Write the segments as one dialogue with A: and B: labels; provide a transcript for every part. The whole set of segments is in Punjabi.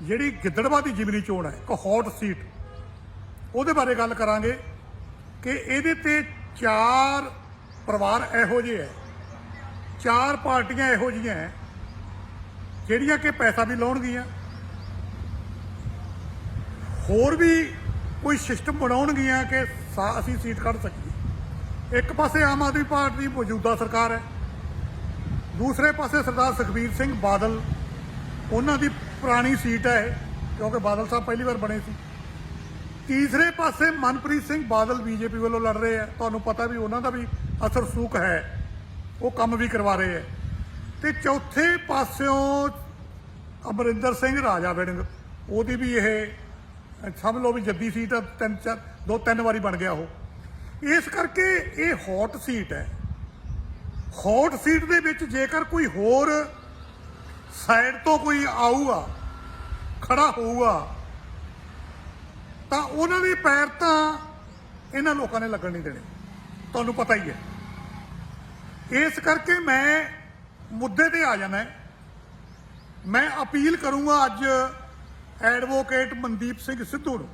A: ਜਿਹੜੀ ਗਿੱਦੜਵਾ ਦੀ ਜਿਮਨੀ ਚੋਣ ਹੈ, ਇੱਕ ਹੌਟ ਸੀਟ ਉਹਦੇ ਬਾਰੇ ਗੱਲ ਕਰਾਂਗੇ ਕਿ ਇਹਦੇ ਤੇ ਚਾਰ ਪਰਿਵਾਰ ਇਹੋ ਜਿਹੇ ਹੈ। ਚਾਰ ਪਾਰਟੀਆਂ ਇਹੋ ਜਿਹੀਆਂ ਹੈ, ਜਿਹੜੀਆਂ ਕਿ ਪੈਸਾ ਵੀ ਲਾਉਣਗੀਆਂ। ਹੋਰ ਵੀ ਕੋਈ ਸਿਸਟਮ ਬਣਾਉਣਗੀਆਂ ਕਿ ਸਾ- ਅਸੀਂ ਸੀਟ ਕੱਢ ਸਕੀਏ। ਇੱਕ ਪਾਸੇ ਆਮ ਆਦਮੀ ਪਾਰਟੀ ਦੀ ਮੌਜੂਦਾ ਸਰਕਾਰ ਹੈ। ਦੂਸਰੇ ਪਾਸੇ ਸਰਦਾਰ ਸੁਖਬੀਰ ਸਿੰਘ ਬਾਦਲ, ਉਹਨਾਂ ਦੀ ਪੁਰਾਣੀ ਸੀਟ ਹੈ ਇਹ, ਕਿਉਂਕਿ ਬਾਦਲ ਸਾਹਿਬ ਪਹਿਲੀ ਵਾਰ ਬਣੇ ਸੀ। ਤੀਸਰੇ ਪਾਸੇ ਮਨਪ੍ਰੀਤ ਸਿੰਘ ਬਾਦਲ ਬੀਜੇਪੀ ਵੱਲੋਂ ਲੜ ਰਹੇ ਆ। ਤੁਹਾਨੂੰ ਪਤਾ ਵੀ ਉਹਨਾਂ ਦਾ ਵੀ ਅਸਰ ਸੂਕ ਹੈ। ਉਹ ਕੰਮ ਵੀ ਕਰਵਾ ਰਹੇ ਹੈ ਤੇ ਚੌਥੇ ਪਾਸਿਓਂ ਅਮਰਿੰਦਰ ਸਿੰਘ, ਰਾਜਾ ਵੜਿੰਗ, ਉਹਦੀ ਵੀ ਇਹ, ਸਮਝ ਲਓ ਵੀ ਜੱਦੀ ਸੀਟ ਤਿੰਨ ਚਾਰ, ਦੋ ਤਿੰਨ ਵਾਰੀ ਬਣ ਗਿਆ ਉਹ। ਇਸ ਕਰਕੇ ਇਹ ਹੌਟ ਸੀਟ ਹੈ। ਹੌਟ ਸੀਟ ਦੇ ਵਿੱਚ ਜੇਕਰ ਕੋਈ ਹੋਰ ਸਾਈਡ ਤੋਂ ਕੋਈ ਆਊਗਾ, ਖੜਾ ਹੋਊਗਾ, ਤਾਂ ਉਹਨਾਂ ਦੇ ਪੈਰ ਤਾਂ ਇਹਨਾਂ ਲੋਕਾਂ ਨੇ ਲੱਗਣ ਨਹੀਂ ਦੇਣੇ। ਤੁਹਾਨੂੰ ਪਤਾ ਹੀ ਹੈ। ਇਸ ਕਰਕੇ ਮੈਂ ਮੁੱਦੇ ਤੇ ਆ ਜਾਣਾ ਮੈਂ ਅਪੀਲ ਕਰੂੰਗਾ ਅੱਜ ਐਡਵੋਕੇਟ ਮਨਦੀਪ ਸਿੰਘ ਸਿੱਧੂ ਨੂੰ,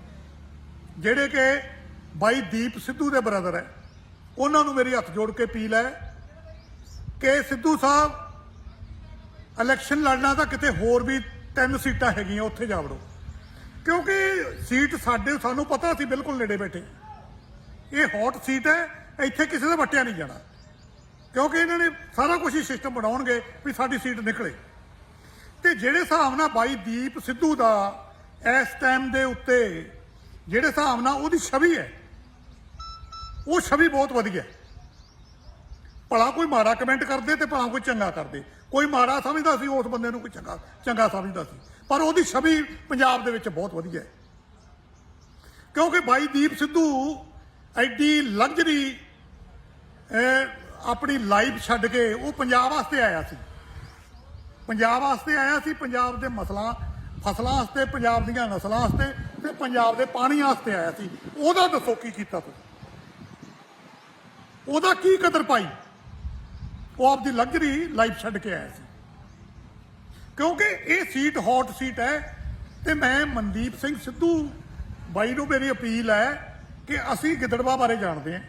A: ਜਿਹੜੇ ਕਿ ਬਾਈ ਦੀਪ ਸਿੱਧੂ ਦੇ ਬ੍ਰਦਰ ਹੈ, ਉਹਨਾਂ ਨੂੰ ਮੇਰੀ ਹੱਥ ਜੋੜ ਕੇ ਅਪੀਲ ਹੈ ਕਿ ਸਿੱਧੂ ਸਾਹਿਬ ਇਲੈਕਸ਼ਨ ਲੜਨਾ ਤਾਂ ਕਿਤੇ ਹੋਰ ਵੀ ਤਿੰਨ ਸੀਟਾਂ ਹੈਗੀਆਂ ਉੱਥੇ ਜਾ ਵੜੋ। ਕਿਉਂਕਿ ਸੀਟ ਸਾਡੇ, ਸਾਨੂੰ ਪਤਾ ਸੀ ਬਿਲਕੁਲ ਨੇੜੇ ਬੈਠੇ। ਇਹ ਹੌਟ ਸੀਟ ਹੈ, ਇੱਥੇ ਕਿਸੇ ਦਾ ਵਟਿਆ ਨਹੀਂ ਜਾਣਾ। ਕਿਉਂਕਿ ਇਹਨਾਂ ਨੇ ਸਾਰਾ ਕੁਝ ਹੀ ਸਿਸਟਮ ਬਣਾਉਣਗੇ ਵੀ ਸਾਡੀ ਸੀਟ ਨਿਕਲੇ। ਤੇ ਜਿਹੜੇ ਹਿਸਾਬ ਨਾਲ ਬਾਈ ਦੀਪ ਸਿੱਧੂ ਦਾ ਇਸ ਟਾਈਮ ਦੇ ਉੱਤੇ ਜਿਹੜੇ ਹਿਸਾਬ ਨਾਲ ਉਹਦੀ ਛਵੀ ਹੈ, ਉਹ ਛਵੀ ਬਹੁਤ ਵਧੀਆ। ਭਲਾ ਕੋਈ ਮਾੜਾ ਕਮੈਂਟ ਕਰਦੇ ਤੇ ਭਲਾ ਕੋਈ ਚੰਗਾ ਕਰਦੇ। ਕੋਈ ਮਾੜਾ ਸਮਝਦਾ ਸੀ, ਉਸ ਬੰਦੇ ਨੂੰ ਕੋਈ ਚੰਗਾ ਚੰਗਾ ਸਮਝਦਾ ਸੀ। ਪਰ ਉਹਦੀ ਛਵੀ ਪੰਜਾਬ ਦੇ ਵਿੱਚ ਬਹੁਤ ਵਧੀਆ ਹੈ। ਕਿਉਂਕਿ ਬਾਈ ਦੀਪ ਸਿੱਧੂ ਐਡੀ ਲਗਜ਼ਰੀ ਆਪਣੀ ਲਾਈਫ ਛੱਡ ਕੇ ਉਹ ਪੰਜਾਬ ਵਾਸਤੇ ਆਇਆ ਸੀ। ਪੰਜਾਬ ਵਾਸਤੇ ਆਇਆ ਸੀ, ਪੰਜਾਬ ਦੇ ਮਸਲਾ, ਫਸਲਾਂ ਵਾਸਤੇ, ਪੰਜਾਬ ਦੀਆਂ ਨਸਲਾਂ ਵਾਸਤੇ ਤੇ ਪੰਜਾਬ ਦੇ ਪਾਣੀ ਵਾਸਤੇ ਆਇਆ ਸੀ। ਉਹਦਾ ਦੱਸੋ ਕੀ ਕੀਤਾ ਤੁਸੀਂ? ਉਹਦਾ ਕੀ ਕਦਰ ਪਾਈ? ਉਹ ਆਪਦੀ ਲਗਜ਼ਰੀ ਲਾਈਫ ਛੱਡ ਕੇ ਆਇਆ ਸੀ। ਕਿਉਂਕਿ ਇਹ ਸੀਟ ਹੌਟ ਸੀਟ ਹੈ ਤੇ ਮੈਂ ਮਨਦੀਪ ਸਿੰਘ ਸਿੱਧੂ ਬਾਈ ਨੂੰ ਮੇਰੀ ਅਪੀਲ ਹੈ ਕਿ ਅਸੀਂ ਗਿੱਦੜਵਾ ਬਾਰੇ ਜਾਣਦੇ ਹਾਂ।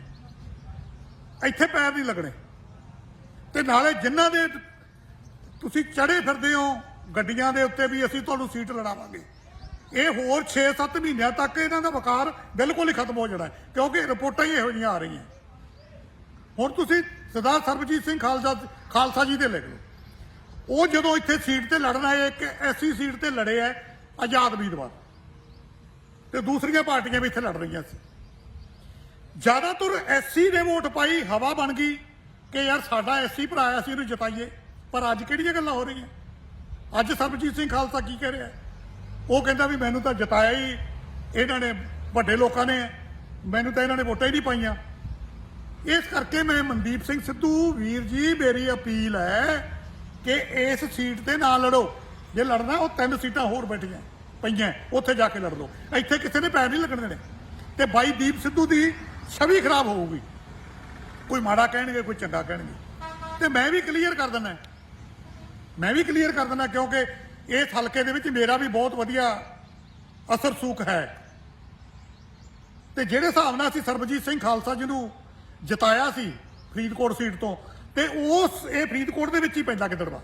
A: ਇੱਥੇ ਪੈਰ ਨਹੀਂ ਲੱਗਣੇ। ਤੇ ਨਾਲੇ ਜਿਨ੍ਹਾਂ ਦੇ ਤੁਸੀਂ ਚੜੇ ਫਿਰਦੇ ਹੋ, ਗੱਡੀਆਂ ਦੇ ਉੱਤੇ ਵੀ ਅਸੀਂ ਤੁਹਾਨੂੰ ਸੀਟ ਲੜਾਵਾਂਗੇ। ਇਹ ਹੋਰ 6-7 ਮਹੀਨਿਆਂ ਤੱਕ ਇਹਨਾਂ ਦਾ ਵਕਾਰ ਬਿਲਕੁਲ ਹੀ ਖਤਮ ਹੋ ਜਾਣਾ ਕਿਉਂਕਿ ਰਿਪੋਰਟਾਂ ਹੀ ਇਹੋ ਜਿਹੀਆਂ ਆ ਰਹੀਆਂ। ਹੁਣ ਤੁਸੀਂ ਸਰਦਾਰ ਸਰਬਜੀਤ ਸਿੰਘ ਖਾਲਸਾ ਖਾਲਸਾ ਜੀ ਦੇ ਲੈ ਲਓ। ਉਹ ਜਦੋਂ ਇੱਥੇ ਸੀਟ ਤੇ ਲੜਨ ਆਏ, ਇੱਕ ਐਸੀ ਸੀਟ ਤੇ ਲੜੇ ਐ, ਆਜ਼ਾਦ ਉਮੀਦਵਾਰ। ਤੇ ਦੂਸਰੀਆਂ ਪਾਰਟੀਆਂ ਵੀ ਇੱਥੇ ਲੜ ਰਹੀਆਂ ਸੀ। ਜ਼ਿਆਦਾਤਰ ਐਸੀ ਨੇ ਵੋਟ ਪਾਈ, ਹਵਾ ਬਣ ਗਈ ਕਿ ਯਾਰ ਸਾਡਾ ਐਸੀ ਭਰਾ ਆ ਅਸੀਂ ਇਹਨੂੰ ਜਿਤਾਈਏ। ਪਰ ਅੱਜ ਕਿਹੜੀਆਂ ਗੱਲਾਂ ਹੋ ਰਹੀਆਂ? ਅੱਜ ਸਰਬਜੀਤ ਸਿੰਘ ਖਾਲਸਾ ਕੀ ਕਹਿ ਰਿਹਾ? ਉਹ ਕਹਿੰਦਾ ਵੀ ਮੈਨੂੰ ਤਾਂ ਜਿਤਾਇਆ ਹੀ ਇਹਨਾਂ ਨੇ, ਵੱਡੇ ਲੋਕਾਂ ਨੇ। ਮੈਨੂੰ ਤਾਂ ਇਹਨਾਂ ਨੇ ਵੋਟਾਂ ਹੀ ਨਹੀਂ ਪਾਈਆਂ। ਇਸ ਕਰਕੇ ਮੈਂ ਮਨਦੀਪ ਸਿੰਘ ਸਿੱਧੂ, ਵੀਰ ਜੀ, ਮੇਰੀ ਅਪੀਲ ਹੈ ਕਿ ਇਸ ਸੀਟ ਤੇ ਨਾ ਲੜੋ। ਜੇ ਲੜਨਾ, ਉਹ ਤਿੰਨ ਸੀਟਾਂ ਹੋਰ ਬੈਠੀਆਂ ਪਈਆਂ, ਉੱਥੇ ਜਾ ਕੇ ਲੜ ਲਓ। ਇੱਥੇ ਕਿਸੇ ਨੇ ਪੈਰ ਨਹੀਂ ਲੱਗਣ ਦੇਣੇ। ਤੇ ਬਾਈ ਦੀਪ ਸਿੱਧੂ ਦੀ ਛਵੀ ਖਰਾਬ ਹੋਊਗੀ। ਕੋਈ ਮਾੜਾ ਕਹਿਣਗੇ, ਕੋਈ ਚੰਗਾ ਕਹਿਣਗੇ। ਤੇ ਮੈਂ ਵੀ ਕਲੀਅਰ ਕਰ ਦਿੰਦਾ। ਮੈਂ ਵੀ ਕਲੀਅਰ ਕਰ ਦਿੰਦਾ ਕਿਉਂਕਿ ਇਸ ਹਲਕੇ ਦੇ ਵਿੱਚ ਮੇਰਾ ਵੀ ਬਹੁਤ ਵਧੀਆ ਅਸਰ ਸੂਖ ਹੈ। ਤੇ ਜਿਹੜੇ ਹਿਸਾਬ ਨਾਲ ਅਸੀਂ ਸਰਬਜੀਤ ਸਿੰਘ ਖਾਲਸਾ ਜੀ ਨੂੰ ਜਿਤਾਇਆ ਸੀ ਫਰੀਦਕੋਟ ਸੀਟ ਤੋਂ, ਤੇ ਉਸ, ਇਹ ਫਰੀਦਕੋਟ ਦੇ ਵਿੱਚ ਹੀ ਪੈਂਦਾ ਗਿੱਦੜਵਾ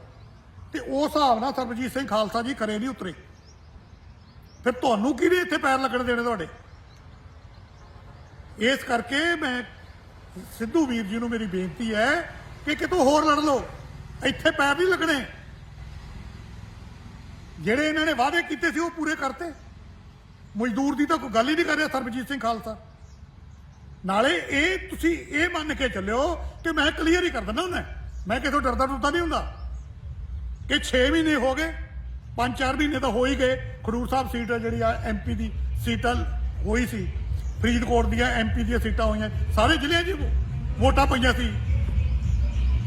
A: ਤੇ ਉਸ ਹਿਸਾਬ ਨਾਲ ਸਰਬਜੀਤ ਸਿੰਘ ਖਾਲਸਾ ਜੀ ਕਰੇ ਨਹੀਂ ਉਤਰੇ। ਫਿਰ ਤੁਹਾਨੂੰ ਕਿਹਨੇ ਇੱਥੇ ਪੈਰ ਲੱਗਣ ਦੇਣੇ ਤੁਹਾਡੇ? ਇਸ ਕਰਕੇ ਮੈਂ ਸਿੱਧੂ ਵੀਰ ਜੀ ਨੂੰ ਮੇਰੀ ਬੇਨਤੀ ਹੈ ਕਿ ਕਿਤੋਂ ਹੋਰ ਲੜ ਲਓ। ਇੱਥੇ ਪੈਰ ਨਹੀਂ ਲੱਗਣੇ। ਜਿਹੜੇ ਇਹਨਾਂ ਨੇ ਵਾਅਦੇ ਕੀਤੇ ਸੀ ਉਹ ਪੂਰੇ ਕਰਤੇ। ਮਜ਼ਦੂਰ ਦੀ ਤਾਂ ਕੋਈ ਗੱਲ ਹੀ ਨਹੀਂ ਕਰ ਰਿਹਾ ਸਰਬਜੀਤ ਸਿੰਘ ਖਾਲਸਾ। ਨਾਲੇ ਇਹ ਤੁਸੀਂ ਇਹ ਮੰਨ ਕੇ ਚੱਲਿਓ ਕਿ ਮੈਂ ਕਲੀਅਰ ਹੀ ਕਰ ਦਿੰਦਾ ਹੁੰਦਾ। ਮੈਂ ਕਿਥੋਂ ਡਰਦਾ ਡਰਦਾ ਨਹੀਂ ਹੁੰਦਾ। ਕਿ 6 ਮਹੀਨੇ ਹੋ ਗਏ 5-4 ਮਹੀਨੇ ਤਾਂ ਹੋ ਹੀ ਗਏ। ਖਡੂਰ ਸਾਹਿਬ ਸੀਟ ਜਿਹੜੀ ਆ ਐਮਪੀ ਦੀ ਸੀਟਾਂ ਹੋਈ ਸੀ। ਫਰੀਦਕੋਟ ਦੀਆਂ ਐਮਪੀ ਦੀਆਂ ਸੀਟਾਂ ਹੋਈਆਂ। ਸਾਰੇ ਜ਼ਿਲ੍ਹਿਆਂ 'ਚ ਵੋਟਾਂ ਪਈਆਂ ਸੀ।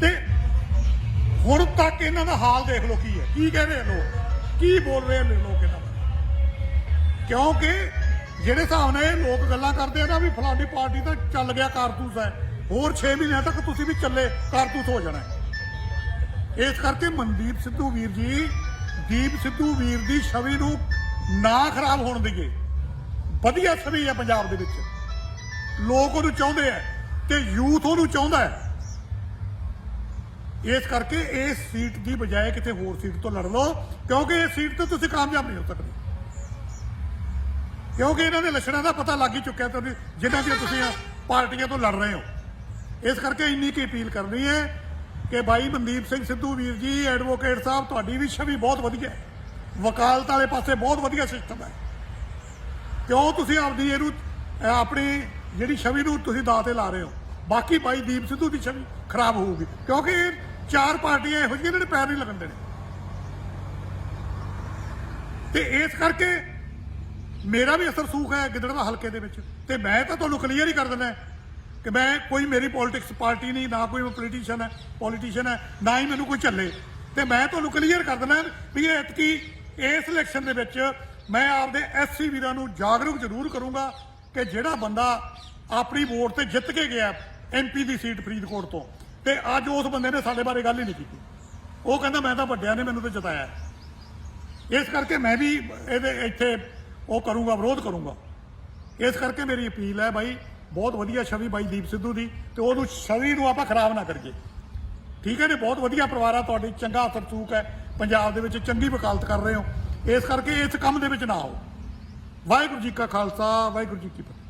A: ਤੇ ਹੁਣ ਤੱਕ ਇਹਨਾਂ ਦਾ ਹਾਲ ਦੇਖ ਲਓ ਕੀ ਹੈ। ਕੀ ਕਹਿ ਰਹੇ ਲੋਕ? ਕੀ ਬੋਲ ਰਹੇ ਨੇ ਲੋਕ ਇਹਨਾਂ ਕਿਉਂਕਿ ਜਿਹੜੇ ਹਿਸਾਬ ਨਾਲ ਇਹ ਲੋਕ ਗੱਲਾਂ ਕਰਦੇ ਆ ਨਾ ਵੀ ਫਲਾਣੀ ਪਾਰਟੀ ਤਾਂ ਚੱਲ ਗਿਆ ਕਾਰਤੂਸ ਹੈ, ਹੋਰ 6 ਮਹੀਨਿਆਂ ਤੱਕ ਤੁਸੀਂ ਵੀ ਚੱਲੇ, ਕਾਰਤੂਸ ਹੋ ਜਾਣਾ ਇਸ ਕਰਕੇ ਮਨਦੀਪ ਸਿੱਧੂ ਵੀਰ ਜੀ, ਦੀਪ ਸਿੱਧੂ ਵੀਰ ਦੀ ਛਵੀ ਨੂੰ ਨਾ ਖਰਾਬ ਹੋਣ ਦੇਈਏ ਵਧੀਆ ਛਵੀ ਹੈ ਪੰਜਾਬ ਦੇ ਵਿੱਚ। ਲੋਕ ਉਹਨੂੰ ਚਾਹੁੰਦੇ ਆ ਤੇ ਯੂਥ ਉਹਨੂੰ ਚਾਹੁੰਦਾ ਹੈ। ਇਸ ਕਰਕੇ ਇਸ ਸੀਟ ਦੀ ਬਜਾਏ ਕਿਤੇ ਹੋਰ ਸੀਟ ਤੋਂ ਲੜ ਲਓ, ਕਿਉਂਕਿ ਇਸ ਸੀਟ ਤੇ ਤੁਸੀਂ ਕਾਮਯਾਬ ਨਹੀਂ ਹੋ ਸਕਦੇ। ਕਿਉਂਕਿ ਇਹਨਾਂ ਦੇ ਲੱਛਣਾਂ ਦਾ ਪਤਾ ਲੱਗ ਹੀ ਚੁੱਕਿਆ ਤੁਹਾਨੂੰ ਜਿਨ੍ਹਾਂ ਦੀਆਂ ਤੁਸੀਂ ਪਾਰਟੀਆਂ ਤੋਂ ਲੜ ਰਹੇ ਹੋ। ਇਸ ਕਰਕੇ ਇੰਨੀ ਕੀ ਅਪੀਲ ਕਰਨੀ ਹੈ ਕਿ ਭਾਈ ਮਨਦੀਪ ਸਿੰਘ ਸਿੱਧੂ ਵੀਰ ਜੀ, ਐਡਵੋਕੇਟ ਸਾਹਿਬ, ਤੁਹਾਡੀ ਵੀ ਛਵੀ ਬਹੁਤ ਵਧੀਆ ਹੈ। ਵਕਾਲਤ ਵਾਲੇ ਪਾਸੇ ਬਹੁਤ ਵਧੀਆ ਸਿਸਟਮ ਹੈ। ਕਿਉਂ ਤੁਸੀਂ ਆਪਦੀ ਇਹਨੂੰ ਆਪਣੀ ਜਿਹੜੀ ਛਵੀ ਨੂੰ ਤੁਸੀਂ ਦਾਅ ਤੇ ਲਾ ਰਹੇ ਹੋ। ਬਾਕੀ ਭਾਈ ਦੀਪ ਸਿੱਧੂ ਦੀ ਛਵੀ ਖਰਾਬ ਹੋਊਗੀ। ਕਿਉਂਕਿ ਇਹ ਚਾਰ ਪਾਰਟੀਆਂ ਇਹੋ ਜਿਹੀਆਂ ਨੇ ਪੈਰ ਨਹੀਂ ਲੱਗਣ ਦੇਣੇ ਤੇ ਇਸ ਕਰਕੇ ਮੇਰਾ ਵੀ ਅਸਰ ਸੂਖ ਹੈ ਗਿੱਦੜਵਾ ਹਲਕੇ ਦੇ ਵਿੱਚ। ਤੇ ਮੈਂ ਤਾਂ ਤੁਹਾਨੂੰ ਕਲੀਅਰ ਹੀ ਕਰ ਦਿੰਦਾ ਕਿ ਮੈਂ ਕੋਈ ਮੇਰੀ ਪੋਲਿਟਿਕਸ ਪਾਰਟੀ ਨਹੀਂ, ਨਾ ਕੋਈ ਪੋਲੀਟੀਸ਼ੀਅਨ ਹੈ ਪੋਲੀਟੀਸ਼ੀਅਨ ਹੈ, ਨਾ ਹੀ ਮੈਨੂੰ ਕੋਈ ਚੱਲੇ ਤੇ ਮੈਂ ਤੁਹਾਨੂੰ ਕਲੀਅਰ ਕਰ ਦਿੰਦਾ ਵੀ ਇਹ ਐਤਕੀ ਇਸ ਇਲੈਕਸ਼ਨ ਦੇ ਵਿੱਚ ਮੈਂ ਆਪਦੇ ਐਸਸੀ ਵੀਰਾਂ ਨੂੰ ਜਾਗਰੂਕ ਜ਼ਰੂਰ ਕਰੂੰਗਾ ਕਿ ਜਿਹੜਾ ਬੰਦਾ ਆਪਣੀ ਵੋਟ ਤੇ ਜਿੱਤ ਕੇ ਗਿਆ ਐਮਪੀ ਦੀ ਸੀਟ ਫਰੀਦਕੋਟ ਤੋਂ। ਤੇ ਅੱਜ ਉਸ ਬੰਦੇ ਨੇ ਸਾਡੇ ਬਾਰੇ ਗੱਲ ਹੀ ਨਹੀਂ ਕੀਤੀ। ਉਹ ਕਹਿੰਦਾ, ਮੈਂ ਤਾਂ ਵੱਡਿਆਂ ਨੇ ਮੈਨੂੰ ਤੇ ਜਿਤਾਇਆ ਇਸ ਕਰਕੇ ਮੈਂ ਵੀ ਇਹਦੇ ਇੱਥੇ ਉਹ ਕਰੂੰਗਾ, ਵਿਰੋਧ ਕਰੂੰਗਾ। ਇਸ ਕਰਕੇ ਮੇਰੀ ਅਪੀਲ ਹੈ ਬਾਈ, ਬਹੁਤ ਵਧੀਆ ਛਵੀ ਬਾਈ ਦੀਪ ਸਿੱਧੂ ਦੀ ਤੇ ਉਹਨੂੰ ਛਵੀ ਨੂੰ ਆਪਾਂ ਖਰਾਬ ਨਾ ਕਰੀਏ। ਠੀਕ ਹੈ ਨੇ ਬਹੁਤ ਵਧੀਆ ਪਰਿਵਾਰ ਆ ਤੁਹਾਡੀ, ਚੰਗਾ ਅਸਰ ਚੂਕ ਹੈ, ਪੰਜਾਬ ਦੇ ਵਿੱਚ ਚੰਗੀ ਵਕਾਲਤ ਕਰ ਰਹੇ ਹੋ। ਇਸ ਕਰਕੇ ਇਸ ਕੰਮ ਦੇ ਵਿੱਚ ਨਾ ਆਓ। ਵਾਹਿਗੁਰੂ ਜੀ ਕਾ ਖਾਲਸਾ, ਵਾਹਿਗੁਰੂ ਜੀ ਕੀ ਫਤਿਹ।